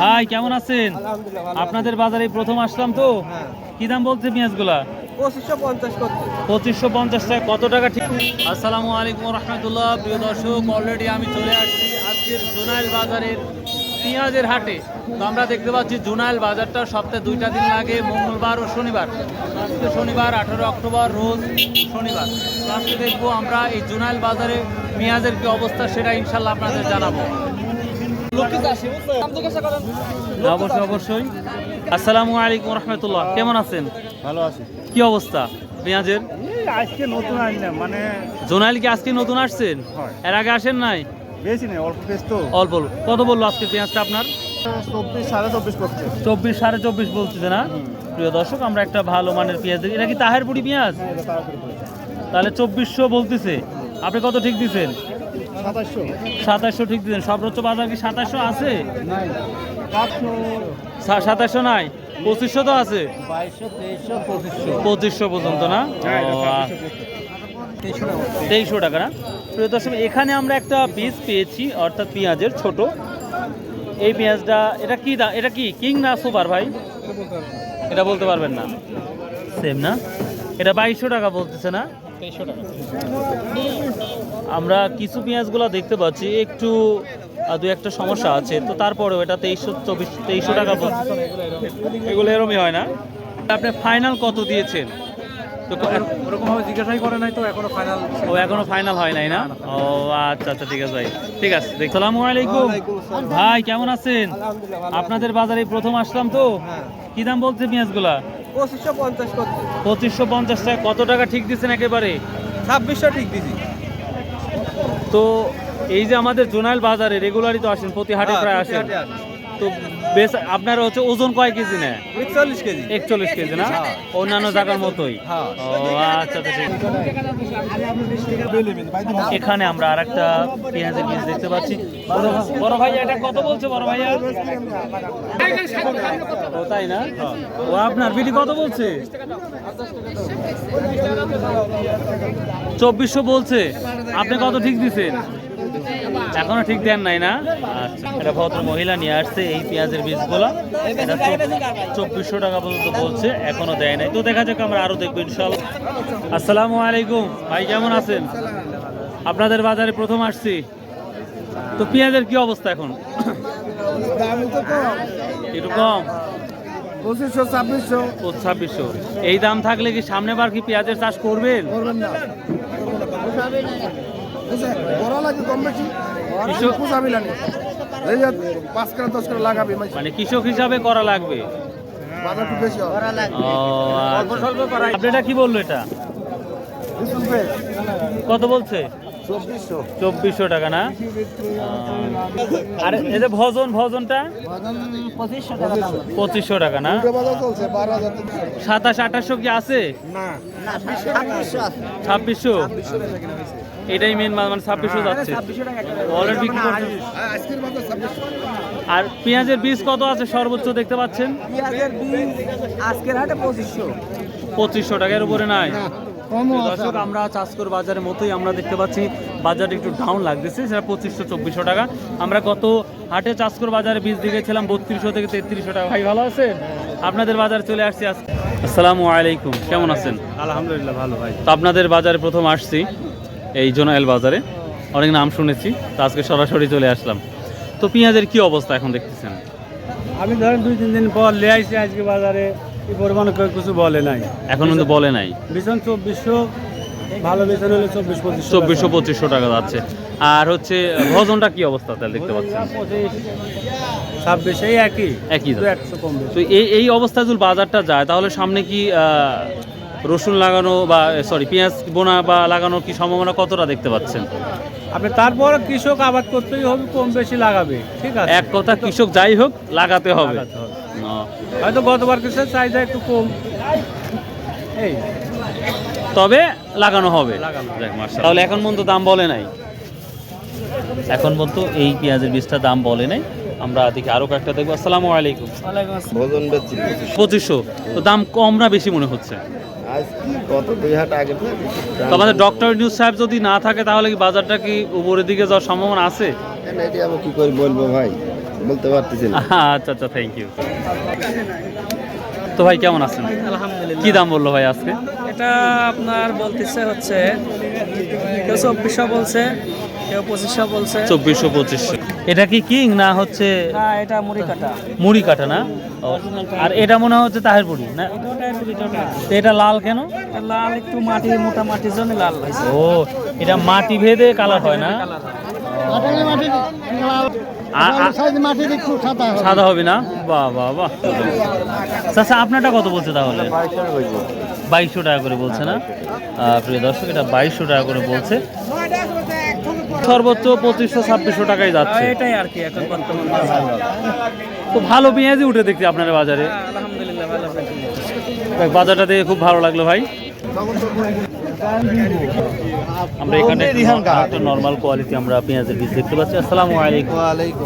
ভাই কেমন আছেন? আপনাদের বাজারে প্রথম আসলাম তো? হ্যাঁ। কি দাম বলছে পেঁয়াজগুলা? পঁচিশশো পঞ্চাশ পঁচিশশো পঞ্চাশ টাকা কত টাকা ঠিক? আসসালামু আলাইকুম রহমতুল্লাহ প্রিয় দর্শক অলরেডি আমি চলে আসছি আজকের জুনাইল বাজারের পেঁয়াজের হাটে। তো আমরা দেখতে পাচ্ছি জুনাইল বাজারটা সপ্তাহে দুইটা দিন লাগে মঙ্গলবার ও শনিবার। আজকে শনিবার আঠারো অক্টোবর রোজ শনিবার। আজকে দেখব আমরা এই জুনাইল বাজারে পেঁয়াজের কি অবস্থা সেটা ইনশাল্লাহ আপনাদের জানাব। অবশ্যই অবশ্যই। আসসালামু আলাইকুম রহমতুল্লাহ। কেমন আছেন? ভালো আছি। কি অবস্থা? পেঁয়াজের? আজকে নতুন আনলাম মানে জোনাইল কি আজকে নতুন আসছেন? এর আগে আসেন নাই? বেশি নেই অল্প তো। অল্প অল্প। কত বলল আজকে পেঁয়াজটা আপনার? চব্বিশ সাড়ে চব্বিশ করছে চব্বিশ সাড়ে চব্বিশ বলছে না? প্রিয় দর্শক আমরা একটা ভালো মানের পেঁয়াজ দেখি। এটা কি তাহেরপুরি পেঁয়াজ? তাহলে চব্বিশশো বলতেছে। আপনি কত ঠিক দিচ্ছেন সাতাশশো। ঠিক দিচ্ছেন সর্বোচ্চ বাজার কি সাতাশশো আছে? সাতাশশো নাই। পঁচিশশো তো আছে। পঁচিশশো। পর্যন্ত না? তেইশশো টাকা না? প্রিয় দর্শক এখানে আমরা একটা বীজ পেয়েছি অর্থাৎ পেঁয়াজের ছোট। এই পেঁয়াজটা এটা কি দা এটা কি কিং না সুপার ভাই? এটা বলতে পারবেন না। সেম না? এটা বাইশশো টাকা বলতেছে না? আমরা কিছু পেঁয়াজগুলো দেখতে পাচ্ছি একটু দু একটা সমস্যা আছে তো তারপরেও এটা তেইশশো চব্বিশ তেইশশো টাকা এগুলো এরমই হয় না? আপনি ফাইনাল কত দিয়েছেন? তো ক- জিজ্ঞাসাই করে নাই তো এখনও ফাইনাল ও এখনও ফাইনাল হয় নাই না? ও আচ্ছা আচ্ছা ঠিক আছে ভাই। ঠিক আছে আলাইকুম। ভাই কেমন আছেন? আপনাদের বাজারে প্রথম আসলাম তো? হ্যাঁ। কি দাম বলছে পেঁয়াজগুলা? পঁচিশশো পঞ্চাশ পঁচিশশো পঞ্চাশ টাকা। কত টাকা ঠিক দিচ্ছেন একেবারে? ছাব্বিশশো ঠিক দিছি। তো এই যে আমাদের জোনাইল বাজারে রেগুলারই তো আসেন প্রতি হাটে হ্যাঁ, প্রায় আসেন। তো বেশ আপনার হচ্ছে ওজন কয় কেজি নেয়? একচল্লিশ কেজি। একচল্লিশ কেজি না? হ্যাঁ। অন্যান্য জায়গার মতোই? হ্যাঁ। আচ্ছা আচ্ছা ঠিক। এখানে আমরা আর একটা পেঁয়াজের বীজ দেখতে পাচ্ছি। বড় ভাই- এটা কত বলছে বড় ভাইয়া? ও তাই না? ও আপনার বিটি কত বলছে? চব্বিশশো বলছে। আপনি কত ঠিক দিছেন? এখনও ঠিক দেন নাই না? আচ্ছা এটা ভদ্র মহিলা নিয়ে আসছে এই পেঁয়াজের বীজগুলা। এটা চব্বিশশো টাকা পর্যন্ত বলছে এখনও দেয় নাই। তো দেখা যাক আমরা আরও দেখব ইনশাল্লাহ আসসালামু আলাইকুম। ভাই কেমন আছেন? আপনাদের বাজারে প্রথম আসছি। তো পেঁয়াজের কি অবস্থা এখন? একটু কম। পঁচিশশো ছাব্বিশশো। ছাব্বিশশো। এই দাম থাকলে কি সামনে বার কি পেঁয়াজের চাষ করবেন? করবেন না। বড় লাগে কম বেশি কৃষক পুষাবি না এই যে পাঁচ করে দশ করে লাগাবি মানে কৃষক হিসাবে করা লাগবে? বাজার বেশি ও আচ্ছা। আপনি এটা কি বলল এটা? কত বলছে? চব্বিশশো। টাকা না? আর এই যে ভজন ভজনটা? পঁচিশশো টাকা না? সাতাশ আঠাশশো কি আছে? ছাব্বিশশো এটাই মেন মানে ছাব্বিশশো যাচ্ছে। অলরেডি বিক্রি করছে আজকের বাজার ছাব্বিশশো। আর পেঁয়াজের বীজ কত আছে? সর্বোচ্চ দেখতে পাচ্ছেন? আজকের হাটে পঁচিশশো। পঁচিশশো টাকার উপরে নাই। দর্শক আমরা চাষকর বাজারের মতোই আমরা দেখতে পাচ্ছি বাজার একটু ডাউন লাগতেছে সেটা পঁচিশশো চব্বিশশো টাকা। আমরা গত হাটে চাষকর বাজারে বীজ দিয়েছিলাম বত্রিশশো থেকে তেত্রিশশো টাকা। ভাই ভালো আছে আপনাদের বাজারে চলে আসছি আসসালামু আলাইকুম কেমন আছেন? আলহামদুলিল্লাহ ভালো ভাই। তো আপনাদের বাজারে প্রথম আসছি এই জোনায়েল বাজারে। অনেক নাম শুনেছি তো আজকে সরাসরি চলে আসলাম। তো পেঁয়াজের কি অবস্থা এখন দেখতেছেন? আমি ধরেন দুই তিন দিন পর লে আইছি আজকে বাজারে। পরিমাণে কেউ কিছু বলে নাই। এখন কিন্তু বলে নাই। বিছন চব্বিশশো ভালো হলে চব্বিশ পঁচিশ চব্বিশশো পঁচিশশো টাকা যাচ্ছে। আর হচ্ছে ভজনটা কি অবস্থা তাহলে দেখতে পাচ্ছেন পঁচিশ ছাব্বিশ এই একই। একই তো এই এই অবস্থায় যদি বাজারটা যায় তাহলে সামনে কি আহ, রসুন লাগানো বা সরি পেঁয়াজ বোনা বা লাগানোর কি সম্ভাবনা কতটা দেখতে পাচ্ছেন? আপনি তারপর কৃষক আবাদ করতেই হবে কম বেশি লাগাবে। ঠিক আছে। এক কথা কৃষক যাই হোক লাগাতে হবে। হয়তো গতবার কিছু চাহিদা একটু কম। এই। তবে লাগানো হবে। তাহলে এখন পর্যন্ত দাম বলে নাই? এখন পর্যন্ত এই পেঁয়াজের বীজটা দাম বলে নাই। আমরা দেখি আরও কয়েকটা দেখব। আসসালামু আলাইকুম। পঁচিশশো। তো দাম কম না বেশি মনে হচ্ছে? আজ কি কত? দুই হাট আগে থেকে তো ডক্টর নিউজ সাহেব যদি না থাকে তাহলে কি বাজারটা কি উপরের দিকে যাওয়ার সম্ভাবনা আছে? কি করে বলব ভাই? বলতে পারতেছি না। আচ্ছা আচ্ছা থ্যাংক ইউ তো ভাই কেমন আছেন? আলহামদুলিল্লাহ। কি দাম বলল ভাই আজকে? এটা আপনার বলতেছে হচ্ছে কেউ চব্বিশশো বলছে কেউ পঁচিশশো বলছে। চব্বিশশো পঁচিশশো। এটা কি কিং না হচ্ছে হ্যাঁ এটা মুড়ি কাটা। মুড়ি কাটা না? ও, আর এটা মনে হচ্ছে তাহেরপুরি না? এটা লাল কেন? লাল একটু মাটি মোটা মাটির জন্য লাল হয়েছে। ও এটা মাটি ভেদে কালার হয় না? সাদা হবে। না? বাহ বাহ বাহ। আচ্ছা আপনারটা কত বলছে তাহলে? বাইশশো টাকা করে বলছে না? প্রিয় দর্শক এটা বাইশশো টাকা করে বলছে। সর্বোচ্চ পঁচিশশো ছাব্বিশশো টাকায় যাচ্ছে। এটাই আর কি এখন বর্তমান বাজার। তো ভালো পেঁয়াজই উঠে দেখছি আপনার বাজারে। আলহামদুলিল্লাহ ভালো। বাজারটা দেখে খুব ভালো লাগল ভাই। আমরা এখানে একটা নর্মাল কোয়ালিটি আমরা পেঁয়াজের বীজ দেখতে পাচ্ছি। আসসালামু আলাইকুম।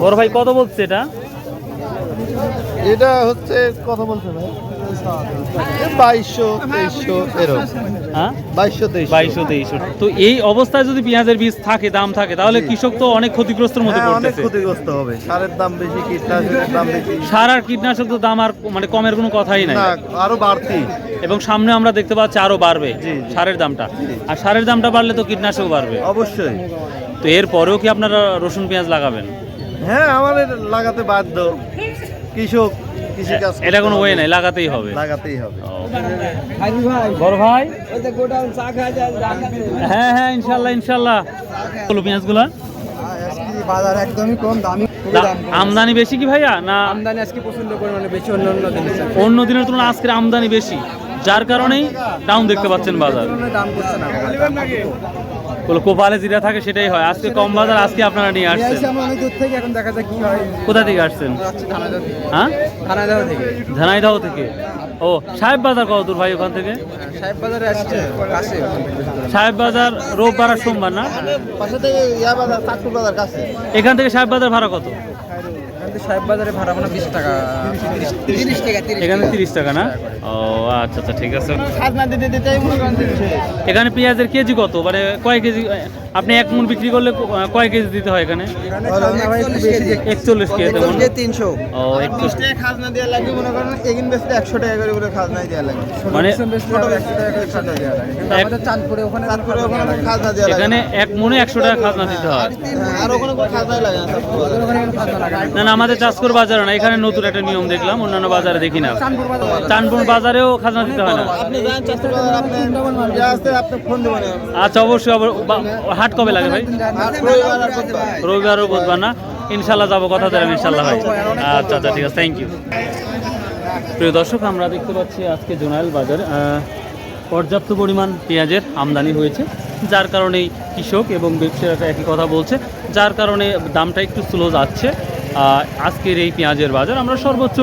ওর ভাই কত বলছে এটা? এটা হচ্ছে কত বলছে ভাই। বাইশশো তেইশশো এরকম। হ্যাঁ? বাইশশো তেইশ বাইশশো তেইশশো। তো এই অবস্থায় যদি পেঁয়াজের বীজ থাকে দাম থাকে তাহলে কৃষক তো অনেক ক্ষতিগ্রস্তের মধ্যে হ্যাঁ, অনেক ক্ষতিগ্রস্ত হবে। সারের দাম বেশি কীটনাশকের দাম বেশি। সার আর কীটনাশক তো দাম আর মানে কমের কোনো কথাই নাই। আরও বাড়তি। এবং সামনে আমরা দেখতে পাচ্ছি আরও বাড়বে। সারের দামটা। আর সারের দামটা বাড়লে তো কীটনাশক বাড়বে। অবশ্যই। তো এরপরেও কি আপনারা রসুন পেঁয়াজ লাগাবেন? হ্যাঁ আমাদের লাগাতে বাধ্য। কৃষক কৃষিকাজ এটা কোনো ওয়ে নাই লাগাতেই হবে। লাগাতেই হবে। বড় ভাই? ওই যে গোডাউন চা খাওয়া যায়, চা হ্যাঁ হ্যাঁ ইনশাল্লাহ ইনশাল্লাহ। পেঁয়াজগুলা? বাজার একদমই কম দামি আমদানি বেশি কি ভাইয়া? না? আমদানি আজকে প্রচণ্ড পরিমাণে বেশি অন্য অন্য জিনিস অন্য দিনের তুলনায় আজকের আমদানি বেশি। যার কারণেই ডাউন দেখতে পাচ্ছেন বাজার। দাম করছে না। কোপালে যেটা থাকে সেটাই হয়। আজকে কম বাজার আজকে আপনারা নিয়ে আসছেন। কোথা থেকে আসছেন? হ্যাঁ? ঝানাইদাহ থেকে? ও সাহেব বাজার কত দূর ভাই ওখান থেকে? সাহেব বাজারে রোববার আর সোমবার না? এখান থেকে সাহেব বাজার ভাড়া কত? সাহেব বাজারে ভাড়া মানে বিশ টাকা। তিরিশ টাকা এখানে তিরিশ টাকা না? ও আচ্ছা আচ্ছা ঠিক আছে। এখানে পেঁয়াজের কেজি কত? মানে কয় কেজি? আপনি এক মন বিক্রি করলে কয় কেজি দিতে হয় এখানে? একচল্লিশ কেজি তেমন। তিনশো। ও একটু টাকা খাজনা দেওয়া লাগবে মনে করেন এগিন বেসতে একশো টাকা করে করে দেওয়া মানে খাজনা এখানে এক মনে একশো টাকা খাজনা দিতে হয়। না। আর ওখানে কোনো লাগে না না। আমাদের চাষকর বাজারে না এখানে নতুন একটা নিয়ম দেখলাম অন্যান্য বাজারে দেখি না। চানপুর বাজারেও খাজনা দিতে হয় না। আপনি যান চাঁদপুর বাজার আপনি যা আসতে আপনি ফোন দেবেন। আচ্ছা অবশ্যই হাট কবে লাগে ভাই? রবিবার ও বুধবার না? ইনশাল্লাহ যাব কথা দিলাম ইনশাল্লাহ ভাই। আচ্ছা আচ্ছা ঠিক আছে থ্যাংক ইউ প্রিয় দর্শক, আমরা দেখতে পাচ্ছি আজকে জোনাইল বাজারে। পর্যাপ্ত পরিমাণ পেঁয়াজের আমদানি হয়েছে, যার কারণে কৃষক এবং ব্যবসায়ীরা একই কথা বলছে, যার কারণে দামটা একটু স্লো যাচ্ছে। আজকের এই পেঁয়াজের বাজার, আমরা সর্বোচ্চ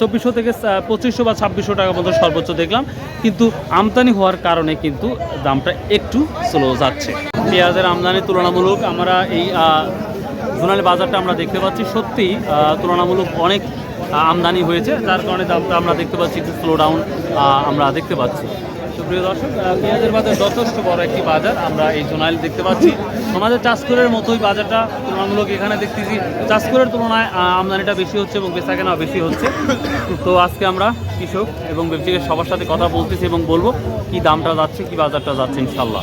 চব্বিশশো থেকে পঁচিশশো বা ছাব্বিশশো টাকা পর্যন্ত সর্বোচ্চ দেখলাম, কিন্তু আমদানি হওয়ার কারণে কিন্তু দামটা একটু স্লো যাচ্ছে। পেঁয়াজের আমদানি তুলনামূলক আমরা এই সোনালী বাজারটা আমরা দেখতে পাচ্ছি। সত্যি তুলনামূলক অনেক আমদানি হয়েছে। যার কারণে দামটা আমরা দেখতে পাচ্ছি, একটু স্লো ডাউন আমরা দেখতে পাচ্ছি। তো প্রিয় দর্শক পেঁয়াজের বাজার যথেষ্ট বড় একটি বাজার। আমরা এই জোনাইল দেখতে পাচ্ছি। আমাদের চাষকরের মতোই বাজারটা তুলনামূলক এখানে দেখতেছি। চাষকরের তুলনায় আমদানিটা বেশি হচ্ছে এবং বেচা কেনা বেশি হচ্ছে। তো আজকে আমরা কৃষক এবং ব্যবসায়ীর সবার সাথে কথা বলতেছি এবং বলব, কি দামটা যাচ্ছে, কি বাজারটা যাচ্ছে ইনশাল্লাহ